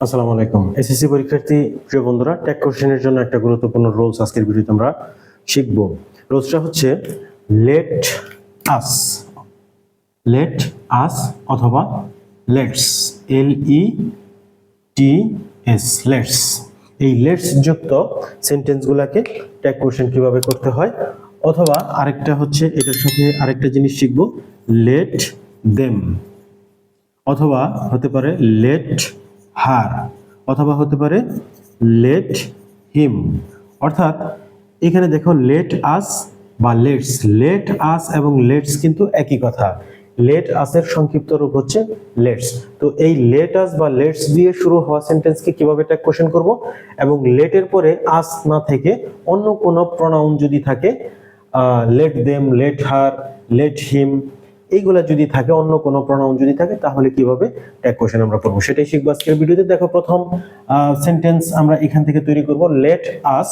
আসসালামু আলাইকুম। এসএসসি পরীক্ষার্থী, প্রিয় বন্ধুরা ট্যাগ কোশ্চেনের জন্য একটা গুরুত্বপূর্ণ রোলস আজকের ভিডিওতে আমরা শিখব। রোলসটা হচ্ছে লেট আস লেট আস অথবা let's L E T S let's এই লেটস যুক্ত সেন্টেন্সগুলোকে ট্যাগ কোশ্চেন কীভাবে করতে হয়, অথবা আরেকটা হচ্ছে, এটার সাথে আরেকটা জিনিস শিখব লেট দেম অথবা হতে পারে লেট হার অথবা হতে পারে লেট হিম। অর্থাৎ এখানে দেখো লেট আস বা লেটস। লেট আস এবং লেটস কিন্তু একই কথা। লেট আসের সংক্ষিপ্ত রূপ হচ্ছে লেটস। তো এই লেট আস বা লেটস দিয়ে শুরু হওয়া সেন্টেন্সকে কীভাবে ট্যাগ কোশ্চেন করব? এবং লেটের পরে আস না থেকে অন্য কোনো প্রনাউন যদি থাকে let them let her let him এইগুলা যদি থাকে, অন্য কোনো প্রনাউন যদি থাকে, তাহলে কীভাবে ট্যাগ কোশ্চেন আমরা করব সেটাই শিখব আজকের ভিডিওতে। দেখো, প্রথম সেন্টেন্স আমরা এখান থেকে তৈরি করব। Let us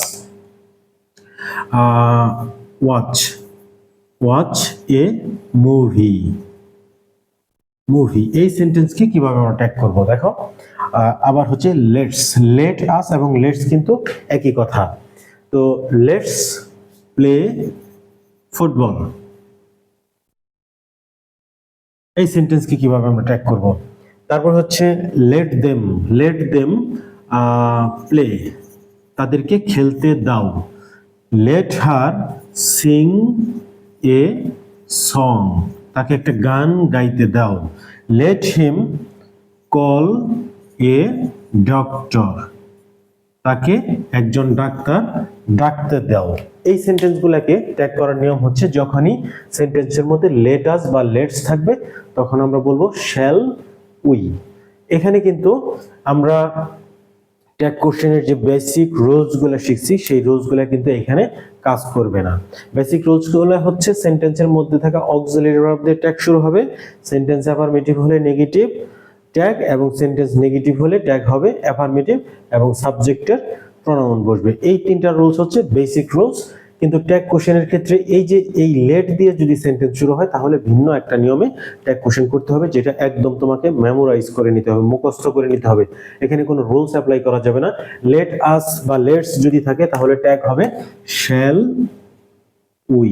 watch watch a movie movie এই সেন্টেন্সকে কীভাবে আমরা ট্যাগ করব? দেখো আবার হচ্ছে লেটস লেট আস এবং লেটস কিন্তু একই কথা। তো লেটস প্লে ফুটবল এই সেন্টেন্সকে কীভাবে আমরা ট্র্যাক করব? তারপর হচ্ছে let them let them play তাদেরকে খেলতে দাও। Let her sing a song তাকে একটা গান গাইতে দাও। Let him call a doctor তাকে একজন ডাক্তার ডাকতে দাও। এই সেন্টেন্সগুলোকে ট্যাগ করার নিয়ম হচ্ছে যখনই সেন্টেন্সের মধ্যে লেটাস বা লেটস থাকবে, তখন আমরা বলব শ্যাল উই এখানে কিন্তু আমরা ট্যাগ কোশ্চেনের যে বেসিক রুলসগুলো শিখছি, সেই রুলসগুলো কিন্তু এখানে কাজ করবে না। বেসিক রুলসগুলো হচ্ছে সেন্টেন্সের মধ্যে থাকা অক্সিলারি ভার্ব দিয়ে ট্যাগ শুরু হবে সেন্টেন্স অ্যাফার্মেটিভ হলে নেগেটিভ ট্যাগ এবং সেন্টেন্স নেগেটিভ হলে ট্যাগ হবে অ্যাফার্মেটিভ এবং সাবজেক্টের প্রনাউন বসবে। এই তিনটা রুলস হচ্ছে বেসিক রুলস কিন্তু ট্যাগ কোশ্চেনের ক্ষেত্রে এই যে এই লেট দিয়ে যদি সেন্টেন্স শুরু হয়, তাহলে ভিন্ন একটা নিয়মে ট্যাগ কোশ্চেন করতে হবে, যেটা একদম তোমাকে মেমোরাইজ করে নিতে হবে, মুখস্থ করে নিতে হবে। এখানে কোনো রুলস অ্যাপ্লাই করা যাবে না। লেট আস বা লেটস যদি থাকে, তাহলে ট্যাগ হবে shall we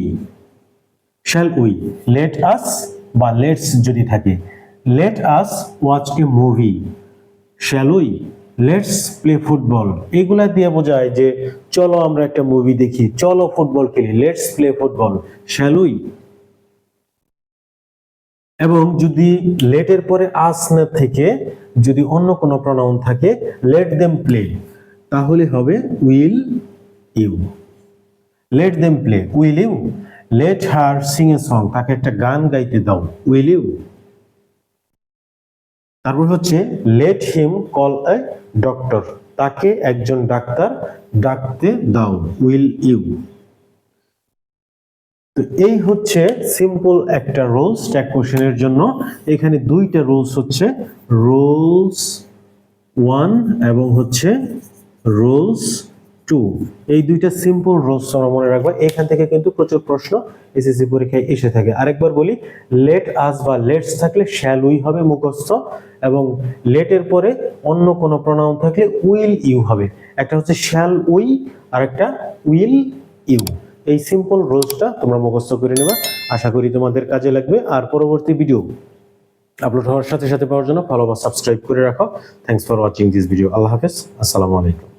shall we let us বা লেটস যদি থাকে। Let us watch a movie shall we let's play football এগুলা দিয়ে বোঝায় যে, চলো আমরা একটা মুভি দেখি, চলো ফুটবল খেলি লেটস প্লে ফুটবল শ্যালুই এবং যদি লেটের পরে আস না থেকে, যদি অন্য কোনো প্রনাউন থাকে লেট দেম প্লে তাহলে হবে will you let them play will you let her sing a song তাকে একটা গান গাইতে দাও উইল ইউ তারপর হচ্ছে let him call a doctor তাকে একজন ডাক্তার ডাকতে দাও উইল ইউ তো এই হচ্ছে সিম্পল একটা রুলস ট্যাগ কোশ্চেনের জন্য। এখানে দুইটা রোলস হচ্ছে রোলস ওয়ান এবং হচ্ছে রুলস টু এই দুইটা সিম্পল রুলস তোমরা মনে রাখবে। এখান থেকে কিন্তু প্রচুর প্রশ্ন এসএসসি পরীক্ষায় এসে থাকে। আরেকবার বলি লেট আস বা লেটস থাকলে শ্যাল উই হবে মুখস্থ এবং লেটের পরে অন্য কোনো প্রনাউন থাকলে উইল ইউ হবে। একটা হচ্ছে শ্যাল উই আর একটা উইল ইউ এই সিম্পল রুলসটা তোমরা মুখস্থ করে নেবা। আশা করি তোমাদের কাজে লাগবে। আর পরবর্তী ভিডিও আপলোড হওয়ার সাথে সাথে পাওয়ার জন্য ফলো বা সাবস্ক্রাইব করে রাখো। Thanks for watching this video আল্লাহ হাফেজ। আসসালামু আলাইকুম।